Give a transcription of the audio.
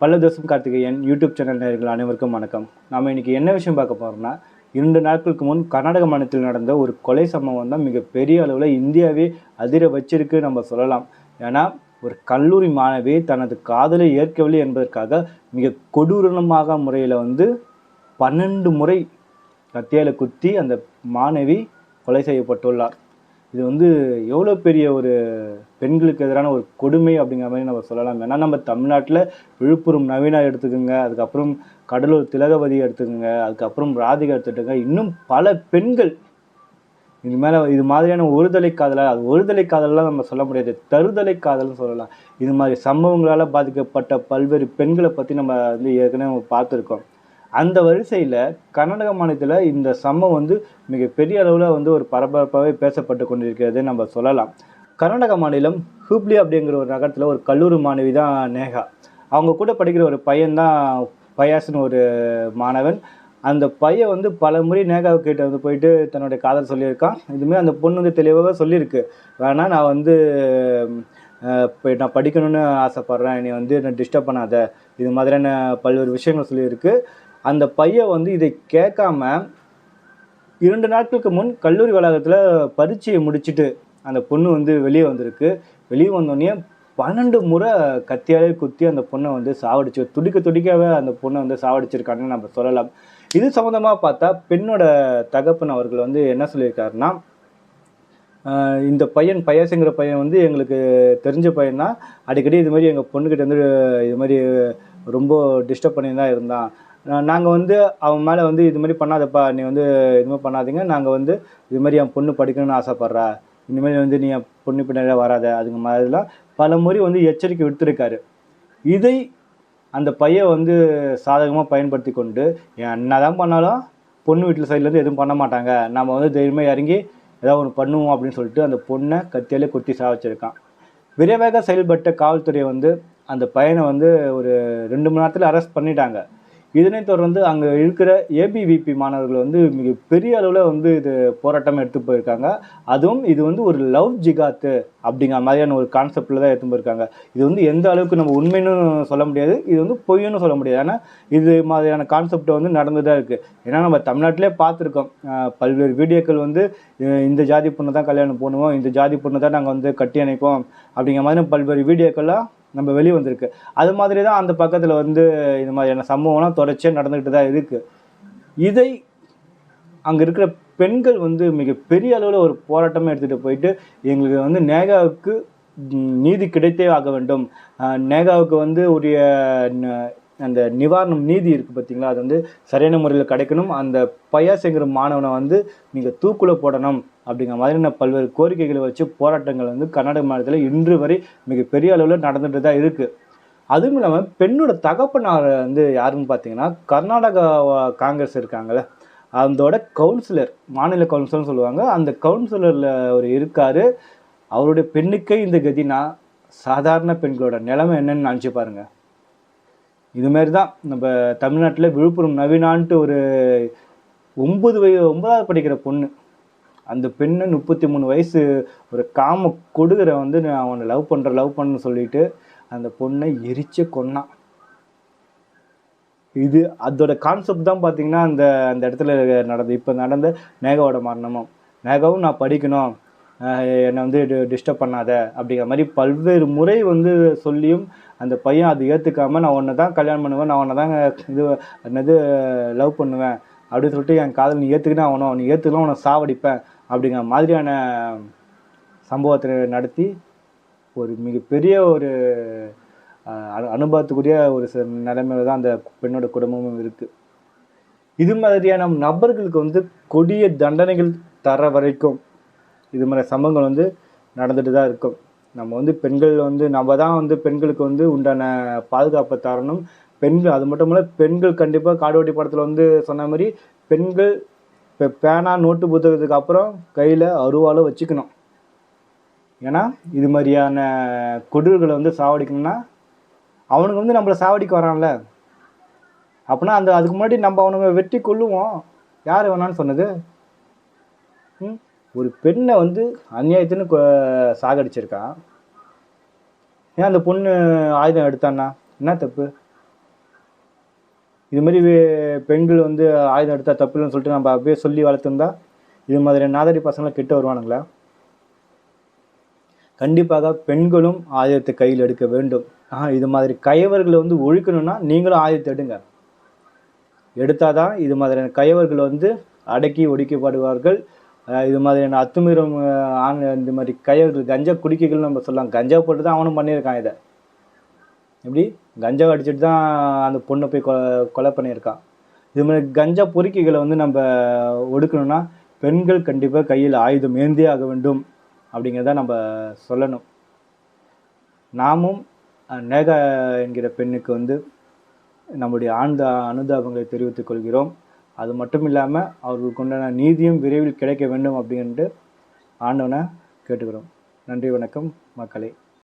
பல்லதோசம் Karthikeyan YouTube channel நேர்கள் அனைவருக்கும் வணக்கம். நாம் இன்னைக்கு என்ன விஷயம் பார்க்க போகிறோம்னா இரண்டு நாட்களுக்கு முன் கர்நாடக மாநிலத்தில் நடந்த ஒரு கொலை சம்பவம் தான் மிகப்பெரிய அளவில் இந்தியாவே அதிர வச்சிருக்கு நம்ம சொல்லலாம். ஏன்னா ஒரு கல்லூரி மாணவி தனது காதலை ஏற்கவில்லை என்பதற்காக மிக கொடூரமாக முறையில் வந்து பன்னெண்டு முறை கத்தியால குத்தி அந்த மாணவி கொலை செய்யப்பட்டுள்ளார். இது வந்து எவ்வளோ பெரிய ஒரு பெண்களுக்கு எதிரான ஒரு கொடுமை அப்படிங்கிற மாதிரி நம்ம சொல்லலாம் ஏன்னா நம்ம தமிழ்நாட்டில் விழுப்புரம் நவீனா எடுத்துக்கோங்க அதுக்கப்புறம் கடலூர் திலகவதி எடுத்துக்கோங்க அதுக்கப்புறம் ராதிகா எடுத்துட்டுங்க இன்னும் பல பெண்கள் இது மேலே இது மாதிரியான ஒருதலை காதலாக அது ஒருதலை காதலாம் நம்ம சொல்ல முடியாது தருதலை காதல்னு சொல்லலாம். இது மாதிரி சம்பவங்களால் பாதிக்கப்பட்ட பல்வேறு பெண்களை பற்றி நம்ம வந்து ஏற்கனவே பார்த்துருக்கோம். அந்த வரிசையில் கர்நாடக மாநிலத்தில் இந்த சம்பவம் வந்து மிகப்பெரிய அளவில் வந்து ஒரு பரபரப்பாகவே பேசப்பட்டு கொண்டிருக்கிறது நம்ம சொல்லலாம். கர்நாடக மாநிலம் ஹூப்ளி அப்படிங்கிற ஒரு நகரத்தில் ஒரு கல்லூரி மாணவி தான் நேகா. அவங்க கூட படிக்கிற ஒரு பையன் தான் பயாஸ்னு ஒரு மாணவன். அந்த பையன் வந்து பல முறை நேகாவை கிட்ட வந்து போயிட்டு தன்னுடைய காதல் சொல்லியிருக்கான். இதுமாரி அந்த பொண்ணு வந்து தெளிவாக சொல்லியிருக்கு. வேணால் நான் வந்து இப்போ நான் படிக்கணும்னு ஆசைப்பட்றேன். என்னை வந்து என்னை டிஸ்டர்ப் பண்ணாத. இது மாதிரியான பல்வேறு விஷயங்கள் சொல்லியிருக்கு. அந்த பையன் வந்து இதை கேட்காம இரண்டு நாட்களுக்கு முன் கல்லூரி வளாகத்தில் பரீட்சையை முடிச்சுட்டு அந்த பொண்ணு வந்து வெளியே வந்திருக்கு. வெளியே வந்தோடனே பன்னெண்டு முறை கத்தியாலே குத்தி அந்த பொண்ணை வந்து சாவடிச்சு துடிக்க துடிக்கவே அந்த பொண்ணை வந்து சாவடிச்சிருக்காங்கன்னு நம்ம சொல்லலாம். இது சம்மந்தமாக பார்த்தா பெண்ணோட தகப்பன் அவர்கள் வந்து என்ன சொல்லியிருக்காருன்னா இந்த பையன் பயாசுங்கிற பையன் வந்து எங்களுக்கு தெரிஞ்ச பையன் தான். அடிக்கடி இது மாதிரி எங்கள் பொண்ணுக்கிட்ட வந்து இது மாதிரி ரொம்ப டிஸ்டர்ப் பண்ணி தான் இருந்தான். நாங்கள் வந்து அவன் மேலே வந்து இது மாதிரி பண்ணாதப்பா நீ வந்து இது மாதிரி பண்ணாதீங்க. நாங்கள் வந்து இது மாதிரி என் பொண்ணு படிக்கணும்னு ஆசைப்பட்றா. இனிமேல் வந்து நீ என் பொண்ணு பின்னாடி வராத. அதுங்க மாதிரிலாம் பல முறை வந்து எச்சரிக்கை விடுத்திருக்காரு. இதை அந்த பையன் வந்து சாதகமாக பயன்படுத்தி கொண்டு என்ன தான் பண்ணாலும் பொண்ணு வீட்டில் சைட்லேருந்து எதுவும் பண்ண மாட்டாங்க. நம்ம வந்து தைரியமாக இறங்கி ஏதாவது ஒன்று பண்ணுவோம் அப்படின்னு சொல்லிட்டு அந்த பொண்ணை கத்தியாலே குத்தி சாவச்சிருக்கான் விரைவாக செயல்பட்ட காவல்துறை வந்து அந்த பையனை வந்து ஒரு ரெண்டு மணி நேரத்தில் அரெஸ்ட் பண்ணிட்டாங்க. இதனைத் தொடர்ந்து அங்கே இருக்கிற ஏபிவிபி மாணவர்கள் வந்து மிக பெரிய அளவில் வந்து இது போராட்டம் எடுத்து போயிருக்காங்க. அதுவும் இது வந்து ஒரு லவ் ஜிகாத்து அப்படிங்கிற மாதிரியான ஒரு கான்செப்டில் தான் எடுத்து போயிருக்காங்க. இது வந்து எந்த அளவுக்கு நம்ம உண்மைன்னு சொல்ல முடியாது. இது வந்து பொய்ன்னு சொல்ல முடியாது. ஏன்னா இது மாதிரியான கான்செப்ட் வந்து நடந்து தான் இருக்குது ஏன்னா நம்ம தமிழ்நாட்டிலே பார்த்துருக்கோம். பல்வேறு வீடியோக்கள் வந்து இந்த ஜாதி பொண்ணு தான் கல்யாணம் பண்ணுவோம் இந்த ஜாதி பொண்ணு தான் நாங்கள் வந்து கட்டி அணைப்போம் அப்படிங்கிற மாதிரி பல்வேறு வீடியோக்கள்லாம் நம்ம வெளியே வந்திருக்கு. அது மாதிரி தான் அந்த பக்கத்தில் வந்து இந்த மாதிரியான சம்பவம்லாம் தொடர்ச்சியாக நடந்துக்கிட்டு தான் இருக்குது இதை அங்கே இருக்கிற பெண்கள் வந்து மிகப்பெரிய அளவில் ஒரு போராட்டமாக எடுத்துகிட்டு போயிட்டு எங்களுக்கு வந்து நேகாவுக்கு நீதி கிடைத்தே ஆக வேண்டும். நேகாவுக்கு வந்து உரிய ந- அந்த நிவாரணம் நீதி இருக்குது பார்த்தீங்களா அது வந்து சரியான முறையில் கிடைக்கணும். அந்த பயாசுங்கிற மாணவனை வந்து நீங்கள் தூக்குல போடணும் அப்படிங்கிற மாதிரியான பல்வேறு கோரிக்கைகளை வச்சு போராட்டங்கள் வந்து கர்நாடக மாநிலத்தில் இன்று வரை மிகப்பெரிய அளவில் நடந்துட்டு தான் இருக்குது அதுவும் இல்லாமல் பெண்ணோட தகப்பனார் வந்து யாருன்னு பார்த்தீங்கன்னா கர்நாடகா காங்கிரஸ் இருக்காங்கல்ல. அதோட கவுன்சிலர் மாநில கவுன்சிலர்னு சொல்லுவாங்க. அந்த கவுன்சிலரில் அவர் இருக்கார். அவருடைய பெண்ணுக்கே இந்த கதினா சாதாரண பெண்களோட நிலைமை என்னன்னு நினச்சி பாருங்க. இது மாதிரி தான் நம்ம தமிழ்நாட்டில் விழுப்புரம் நவீனான்ட்டு ஒரு ஒன்பது வய ஒன்பதாவது படிக்கிற பொண்ணு. அந்த பெண்ணை முப்பத்தி மூணு வயசு ஒரு காம கொடுகிற வந்து நான் அவனை லவ் பண்ணுற லவ் பண்ணு சொல்லிட்டு அந்த பொண்ணை எரிச்சு கொன்னான் இது அதோட கான்செப்ட் தான் பார்த்தீங்கன்னா அந்த அந்த இடத்துல நடந்து இப்போ நடந்த நேகாவோட மரணமும். நேகாவும் நான் படிக்கணும் என்னை வந்து டிஸ்டர்ப் பண்ணாத அப்படிங்கிற மாதிரி பல்வேறு முறை வந்து சொல்லியும் அந்த பையன் அது ஏற்றுக்காம நான் ஒன்று தான் கல்யாணம் பண்ணுவேன் நான் உன்னை தான் இது என்னது லவ் பண்ணுவேன் அப்படின்னு சொல்லிட்டு என் காதல் நீ ஏற்றுக்கினா அவனை நீ ஏற்றுக்கலாம் உன்னை சாவடிப்பேன் அப்படிங்கிற மாதிரியான சம்பவத்தை நடத்தி ஒரு மிகப்பெரிய ஒரு அனு- அனுபவத்துக்குரிய ஒரு சில நிலைமையில தான் அந்த பெண்ணோட குடும்பமும் இருக்குது இது மாதிரியான நபர்களுக்கு வந்து கொடிய தண்டனைகள் தர வரைக்கும் இது மாதிரி சம்பவங்கள் வந்து நடந்துட்டு தான் இருக்கும். நம்ம வந்து பெண்கள் வந்து நம்ம தான் வந்து பெண்களுக்கு வந்து உண்டான பாதுகாப்பை தரணும். பெண்கள் அது மட்டும் இல்லை பெண்கள் கண்டிப்பாக காடுவட்டி படத்தில் வந்து சொன்ன மாதிரி பெண்கள் இப்போ பேனா நோட்டு புத்தகத்துக்கு அப்புறம் கையில் அருவாளை வச்சுக்கணும். ஏன்னா இது மாதிரியான கொடூர்களை வந்து சாவடிக்கணும்னா அவனுக்கு வந்து நம்மளை சாவடிக்க வரான்ல. அப்படின்னா அந்த அதுக்கு முன்னாடி நம்ம அவனுங்க வெட்டி கொள்ளுவோம் யார் வேணான்னு சொன்னது? ம்? ஒரு பெண்ணை வந்து அநியாயத்துன்னு சாகடிச்சிருக்கான் ஏன் அந்த பொண்ணு ஆயுதம் எடுத்தான்னா? என்ன தப்பு? இது மாதிரி வே- பெண்கள் வந்து ஆயுதம் எடுத்தா தப்பில்லைன்னு சொல்லிட்டு நம்ம அப்படியே சொல்லி வளர்த்துருந்தா இது மாதிரி நாதாரி பசங்களை கிட்ட வருவானுங்களா? கண்டிப்பாக பெண்களும் ஆயுதத்தை கையில் எடுக்க வேண்டும். ஆனால் இது மாதிரி கயவர்களை வந்து ஒழிக்கணும்னா நீங்களும் ஆயுதத்தை எடுங்க. எடுத்தாதான் இது மாதிரியான கயவர்கள் வந்து அடக்கி ஒடுக்கப்படுவார்கள். இது மாதிரியான அத்துமீறும் ஆண் இந்த மாதிரி கையர்கள் கஞ்சா குடிக்கைகள் நம்ம சொல்லலாம். கஞ்சா போட்டு தான் அவனும் பண்ணியிருக்கான் இதை. எப்படி? கஞ்சா அடிச்சுட்டு தான் அந்த பொண்ணை போய் கொ கொலை பண்ணியிருக்கான். இது மாதிரி கஞ்சா பொறுக்கிகளை வந்து நம்ம ஒடுக்கணும்னா பெண்கள் கண்டிப்பாக கையில் ஆயுதம் ஏந்தே ஆக வேண்டும் அப்படிங்கிறத நம்ம சொல்லணும். நாமும் நேகா என்கிற பெண்ணுக்கு வந்து நம்முடைய ஆழ்ந்த அனுதாபங்களை தெரிவித்துக் கொள்கிறோம். அது மட்டும் இல்லாமல் அவர்களுக்கு உண்டான நீதியும் விரைவில் கிடைக்க வேண்டும் அப்படின்ட்டு ஆண்டவனை கேட்டுக்கிறோம். நன்றி வணக்கம் மக்களே.